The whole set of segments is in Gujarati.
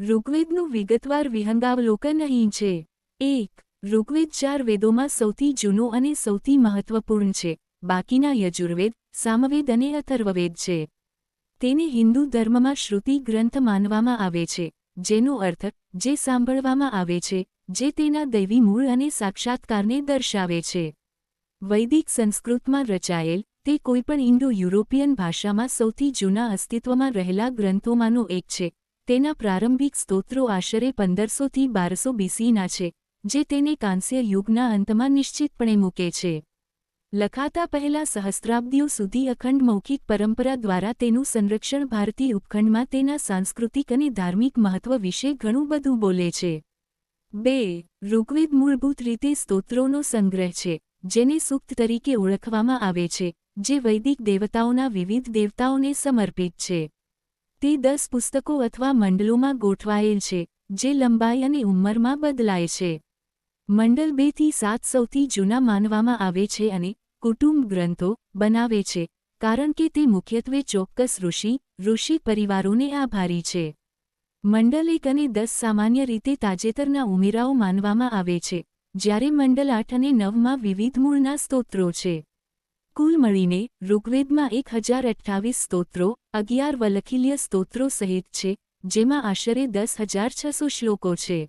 ઋગ્વેદનું વિગતવાર વિહંગાવલોકન અહીં છે. એક, ઋગ્વેદ ચાર વેદોમાં સૌથી જૂનો અને સૌથી મહત્વપૂર્ણ છે. બાકીના યજુર્વેદ, સામવેદ અને અથર્વવેદ છે. તેને હિન્દુ ધર્મમાં શ્રુતિ ગ્રંથ માનવામાં આવે છે, જેનો અર્થ, જે સાંભળવામાં આવે છે, જે તેના દૈવી મૂળ અને સાક્ષાત્કારને દર્શાવે છે. વૈદિક સંસ્કૃતમાં રચાયેલ, તે કોઈપણ ઇન્ડો યુરોપિયન ભાષામાં સૌથી જૂના અસ્તિત્વમાં રહેલા ગ્રંથોમાંનો એક છે. તેના પ્રારંભિક સ્તોત્રો આશરે પંદરસોથી બારસો બીસીના છે, જે તેને કાંસ્ય યુગના અંતમાં નિશ્ચિતપણે મૂકે છે. લખાતા પહેલા સહસ્ત્રાબ્દીઓ સુધી અખંડ મૌખિક પરંપરા દ્વારા તેનું સંરક્ષણ ભારતીય ઉપખંડમાં તેના સાંસ્કૃતિક અને ધાર્મિક મહત્વ વિશે ઘણું બધું બોલે છે. બે, ઋગ્વેદ મૂળભૂત રીતે સ્તોત્રોનો સંગ્રહ છે, જેને સૂક્ત તરીકે ઓળખવામાં આવે છે, જે વૈદિક દેવતાઓના વિવિધ દેવતાઓને સમર્પિત છે. તે દસ પુસ્તકો અથવા મંડલોમાં ગોઠવાયેલ છે, જે લંબાઈ અને ઉંમરમાં બદલાય છે. મંડલ બેથી સાત સૌથી જૂના માનવામાં આવે છે અને કુટુંબ ગ્રંથો બનાવે છે, કારણ કે તે મુખ્યત્વે ચોક્કસ ઋષિ ઋષિ પરિવારોને આભારી છે. મંડલ એક અને દસ સામાન્ય રીતે તાજેતરના ઉમેરાઓ માનવામાં આવે છે, જ્યારે મંડલ આઠ અને નવમાં વિવિધ મૂળના સ્તોત્રો છે. કુલ મળીને ઋગ્વેદમાં એક હજાર અઠ્ઠાવીસ સ્તોત્રો, અગિયાર વલખિલ્ય સ્તોત્રો સહિત છે, જેમાં આશરે દસ હજાર છસો શ્લોકો છે.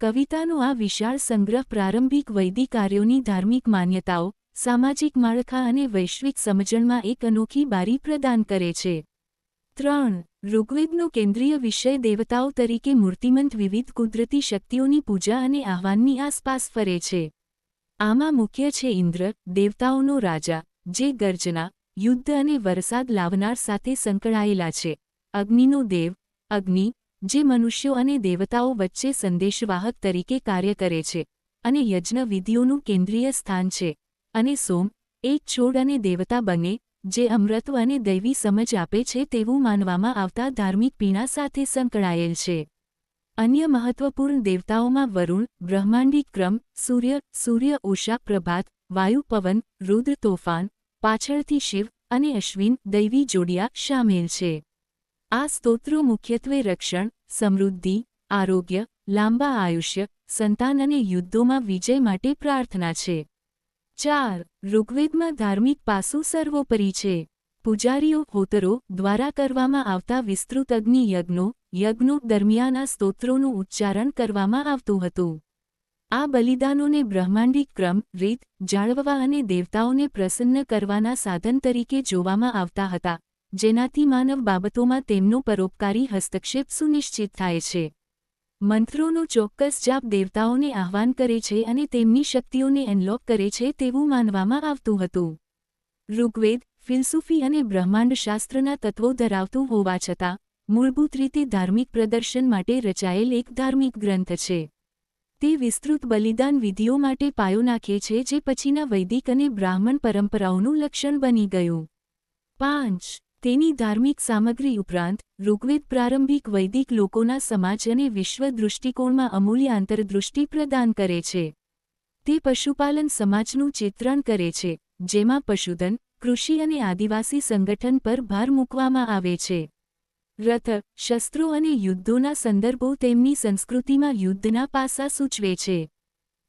કવિતાનો આ વિશાળ સંગ્રહ પ્રારંભિક વૈદિક કાર્યોની ધાર્મિક માન્યતાઓ, સામાજિક માળખા અને વૈશ્વિક સમજણમાં એક અનોખી બારી પ્રદાન કરે છે. ત્રણ, ઋગ્વેદનો કેન્દ્રીય વિષય દેવતાઓ તરીકે મૂર્તિમંત વિવિધ કુદરતી શક્તિઓની પૂજા અને આહ્વાનની આસપાસ ફરે છે. આમાં મુખ્ય છે ઇન્દ્ર, દેવતાઓનો રાજા, જે ગર્જના, યુદ્ધ અને વરસાદ લાવનાર સાથે સંકળાયેલા છે. અગ્નિનો દેવ, અગ્નિ, જે મનુષ્યો અને દેવતાઓ વચ્ચે સંદેશવાહક તરીકે કાર્ય કરે છે અને યજ્ઞ વિધિઓનું કેન્દ્રીય સ્થાન છે અને સોમ, એક છોડ અને દેવતા બને, જે અમૃત્વ અને દૈવી સમજ આપે છે તેવું માનવામાં આવતા ધાર્મિક પીણા સાથે સંકળાયેલ છે. અન્ય મહત્વપૂર્ણ દેવતાઓમાં વરુણ, બ્રહ્માંડી ક્રમ, સૂર્ય સૂર્ય ઉષા, પ્રભાત, વાયુ પવન, રુદ્ર તોફાન, પાછળથી શિવ અને અશ્વિન દૈવી જોડિયા શામેલ છે. આ સ્તોત્રો મુખ્યત્વે રક્ષણ, સમૃદ્ધિ, આરોગ્ય, લાંબા આયુષ્ય, સંતાન અને યુદ્ધોમાં વિજય માટે પ્રાર્થના છે. ચાર, ઋગ્વેદમાં ધાર્મિક પાસું સર્વોપરી છે. પૂજારીઓ, હોતરો દ્વારા કરવામાં આવતા વિસ્તૃત અગ્નિ યજ્ઞો યજ્ઞો દરમિયાન સ્તોત્રોનું ઉચ્ચારણ કરવામાં આવતું હતું. આ બલિદાનોને બ્રહ્માંડી ક્રમ, રીત, જાળવવા અને દેવતાઓને પ્રસન્ન કરવાના સાધન તરીકે જોવામાં આવતા હતા, જેનાથી માનવ બાબતોમાં તેમનો પરોપકારી હસ્તક્ષેપ સુનિશ્ચિત થાય છે. મંત્રોનો ચોક્કસ જાપ દેવતાઓને આહ્વાન કરે છે અને તેમની શક્તિઓને એનલોક કરે છે તેવું માનવામાં આવતું હતું. ઋગ્વેદ, ફિલસુફી અને બ્રહ્માંડશાસ્ત્રના તત્વો ધરાવતું હોવા છતાં મૂળભૂત રીતે ધાર્મિક પ્રદર્શન માટે રચાયેલ એક ધાર્મિક ગ્રંથ છે. તે વિસ્તૃત બલિદાન વિધિઓ માટે પાયો નાખે છે જે પછીના વૈદિક અને બ્રાહ્મણ પરંપરાઓનું લક્ષણ બની ગયું. પાંચ. તેની ધાર્મિક સામગ્રી ઉપરાંત, ઋગ્વેદ પ્રારંભિક વૈદિક લોકોના સમાજ અને વિશ્વ દૃષ્ટિકોણમાં અમૂલ્ય આંતરદૃષ્ટિ પ્રદાન કરે છે. તે પશુપાલન સમાજનું ચિત્રણ કરે છે, જેમાં પશુધન, કૃષિ અને આદિવાસી સંગઠન પર ભાર મૂકવામાં આવે છે. રથ, શસ્ત્રો અને યુદ્ધોના સંદર્ભો તેમની સંસ્કૃતિમાં યુદ્ધના પાસા સૂચવે છે.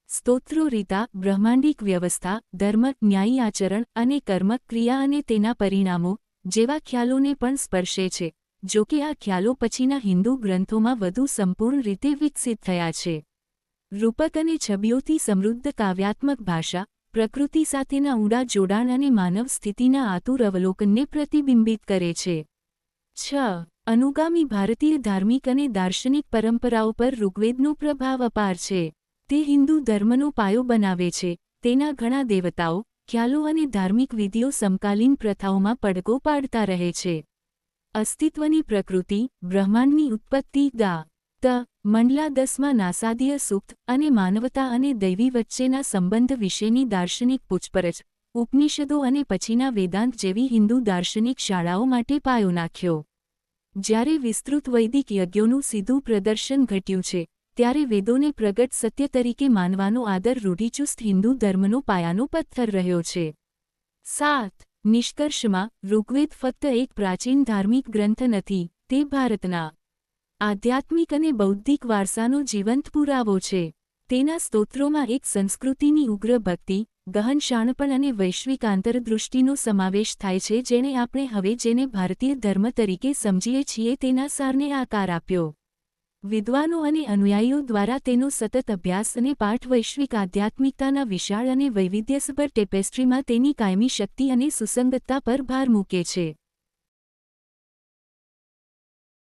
સ્તોત્રો રીતા, બ્રહ્માંડિક વ્યવસ્થા, ધર્મ, ન્યાયી આચરણ અને કર્મ ક્રિયા અને તેના પરિણામો જેવા ખ્યાલોને પણ સ્પર્શે છે, જો કે આ ખ્યાલો પછીના હિન્દુ ગ્રંથોમાં વધુ સંપૂર્ણ રીતે વિકસિત થયા છે. રૂપક અને છબીઓથી સમૃદ્ધ કાવ્યાત્મક ભાષા, પ્રકૃતિ સાથેના ઊંડા જોડાણ અને માનવ સ્થિતિના આતુર અવલોકનને પ્રતિબિંબિત કરે છે. છ અનુગામી ભારતીય ધાર્મિક અને દાર્શનિક પરંપરાઓ પર ઋગ્વેદનો પ્રભાવ અપાર છે. તે હિન્દુ ધર્મનો પાયો બનાવે છે. તેના ઘણા દેવતાઓ, ખ્યાલો અને ધાર્મિક વિધિઓ સમકાલીન પ્રથાઓમાં પડઘો પાડતા રહે છે. અસ્તિત્વની પ્રકૃતિ, બ્રહ્માંડની ઉત્પત્તિ દા ત, મંડલા દસમાં નાસાદીય સુખ અને માનવતા અને દૈવી વચ્ચેના સંબંધ વિશેની દાર્શનિક પૂછપરછ, ઉપનિષદો અને પછીના વેદાંત જેવી હિન્દુ દાર્શનિક શાળાઓ માટે પાયો નાખ્યો. જ્યારે વિસ્તૃત વૈદિક યજ્ઞોનું સીધું પ્રદર્શન ઘટ્યું છે, ત્યારે વેદોને પ્રગટ સત્ય તરીકે માનવાનો આદર રૂઢિચુસ્ત હિન્દુ ધર્મનો પાયાનો પથ્થર રહ્યો છે. સાત, નિષ્કર્ષમાં, ઋગ્વેદ ફક્ત એક પ્રાચીન ધાર્મિક ગ્રંથ નથી, તે ભારતના આધ્યાત્મિક અને બૌદ્ધિક વારસાનો જીવંત પુરાવો છે. તેના સ્તોત્રોમાં એક સંસ્કૃતિની ઉગ્ર ભક્તિ ગહન શાણપણ અને વૈશ્વિક આંતરદૃષ્ટિનો સમાવેશ થાય છે જેણે આપણે હવે જેને ભારતીય ધર્મ તરીકે સમજીએ છીએ તેના સારને આકાર આપ્યો. વિદ્વાનો અને અનુયાયીઓ દ્વારા તેનો સતત અભ્યાસ અને પાઠ વૈશ્વિક આધ્યાત્મિકતાના વિશાળ અને વૈવિધ્યસભર ટેપેસ્ટ્રીમાં તેની કાયમી શક્તિ અને સુસંગતતા પર ભાર મૂકે છે.